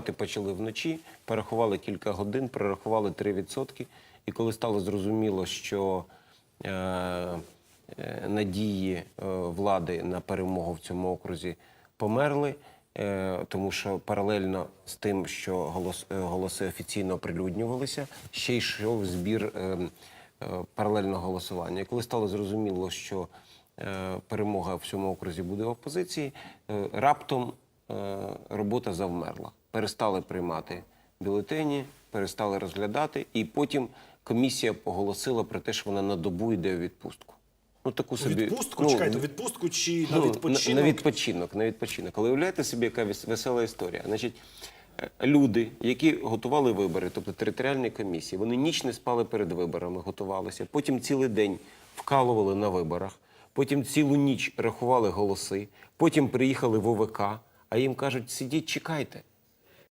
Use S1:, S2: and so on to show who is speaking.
S1: Почали вночі, перерахували кілька годин, перерахували 3%. І коли стало зрозуміло, що е, е, надії е, влади на перемогу в цьому окрузі померли, е, тому що паралельно з тим, що голос, е, голоси офіційно оприлюднювалися, ще йшов збір е, е, паралельного голосування. І коли стало зрозуміло, що е, перемога в цьому окрузі буде в опозиції, е, раптом робота завмерла. Перестали приймати бюлетені, перестали розглядати, і потім комісія оголосила про те, що вона на добу йде у відпустку. Ну, таку собі,
S2: Відпустку?
S1: ну,
S2: Чекайте, відпустку чи на
S1: ну,
S2: відпочинок?
S1: На, відпочинок, на відпочинок. Але уявляєте собі, яка весела історія. Значить, е, люди, які готували вибори, тобто територіальні комісії, вони ніч не спали перед виборами, готувалися. Потім цілий день вкалували на виборах, потім цілу ніч рахували голоси, потім приїхали в ОВК, а їм кажуть, сидіть, чекайте.